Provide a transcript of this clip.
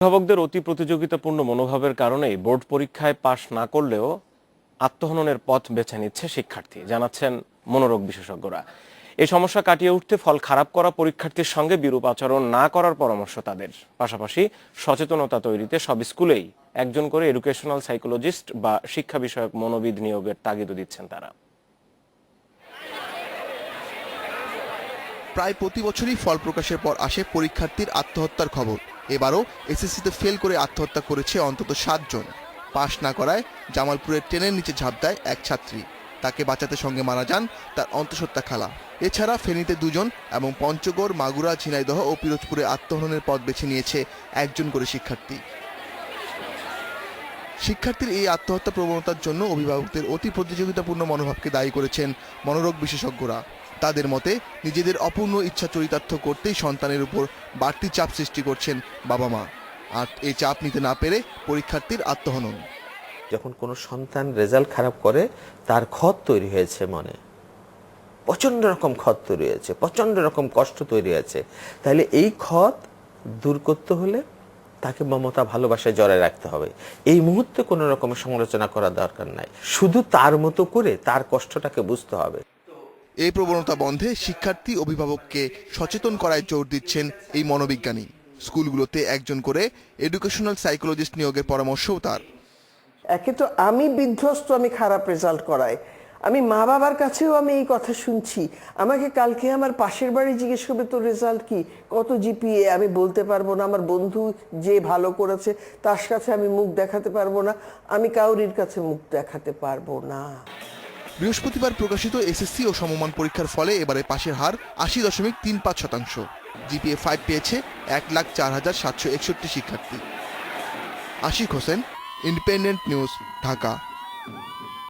অভিভাবকদের অতি প্রতিযোগিতাপূর্ণ মনোভাবের কারণেই বোর্ড পরীক্ষায় পাশ না করলেও আত্মহননের পথ বেছে নিচ্ছে শিক্ষার্থী, জানাচ্ছেন মনোরোগ বিশেষজ্ঞরা। এই সমস্যা কাটিয়ে উঠতে ফল খারাপ করা পরীক্ষার্থীর সঙ্গে বিরূপ আচরণ না করার পরামর্শ তাদের। পাশাপাশি সচেতনতা তৈরিতে সব স্কুলেই একজন করে এডুকেশনাল সাইকোলজিস্ট বা শিক্ষা বিষয়ক মনোবিদ নিয়োগের তাগিদ দিচ্ছেন তারা। প্রায় প্রতি বছরই ফল প্রকাশের পর আসে পরীক্ষার্থীর আত্মহত্যার খবর। এবারও এসএসসিতে ফেল করে আত্মহত্যা করেছে অন্তত সাতজন। পাশ না করায় জামালপুরের ট্রেনের নিচে ঝাঁপ দেয় এক ছাত্রী। তাকে বাঁচাতে সঙ্গে মারা যান তার অন্তঃসত্ত্বা খালা। এছাড়া ফেনীতে দুজন এবং পঞ্চগড়, মাগুরা, ঝিনাইদহ ও পিরোজপুরে আত্মহননের পথ বেছে নিয়েছে একজন করে শিক্ষার্থী। শিক্ষার্থীর এই আত্মহত্যা প্রবণতার জন্য অভিভাবকদের অতি প্রতিযোগিতাপূর্ণ মনোভাবকে দায়ী করেছেন মনোরোগ বিশেষজ্ঞরা। তাদের মতে, নিজেদের অপূর্ণ ইচ্ছা চরিতার্থ করতেই সন্তানের উপর বাড়তি চাপ সৃষ্টি করছেন বাবা মা আর এই চাপ নিতে না পেরে পরীক্ষার্থীর আত্মহনন। যখন কোনো সন্তান রেজাল্ট খারাপ করে, তার ক্ষত তৈরি হয়েছে মনে। প্রচণ্ড রকম ক্ষত তৈরি হয়েছে প্রচণ্ড রকম কষ্ট তৈরি হয়েছে। তাহলে এই ক্ষত দূর করতে হলে তাকে মমতা ভালোবাসায় জড়ায় রাখতে হবে। এই মুহূর্তে কোনো রকমের সমালোচনা করার দরকার নাই। শুধু তার মতো করে তার কষ্টটাকে বুঝতে হবে। এই প্রবণতা বন্ধে শিক্ষার্থী অভিভাবককে সচেতন করায় জোর দিচ্ছেন এই মনোবিজ্ঞানী। স্কুলগুলোতে একজন করে এডুকেশনাল সাইকোলজিস্ট নিয়োগের পরামর্শও তার। একে তো আমি বিধ্বস্ত আমি খারাপ রেজাল্ট করাই আমি মা বাবার কাছেও আমি এই কথা শুনছি। আমাকে কালকে আমার পাশের বাড়ি জিজ্ঞেস করবে, তোর রেজাল্ট কি? কত জিপিএ আমি বলতে পারব না। আমার বন্ধু যে ভালো করেছে, তার কাছে আমি মুখ দেখাতে পারব না। আমি কাউরির কাছে মুখ দেখাতে পারব না। বৃহস্পতিবার প্রকাশিত এসএসসি ও সমমান পরীক্ষার ফলে এবারে পাশের হার আশি দশমিক তিন পাঁচ শতাংশ। জিপিএ ফাইভ পেয়েছে এক লাখ চার হাজার সাতশো একষট্টি শিক্ষার্থী। Ashik Hossain independent news Dhaka.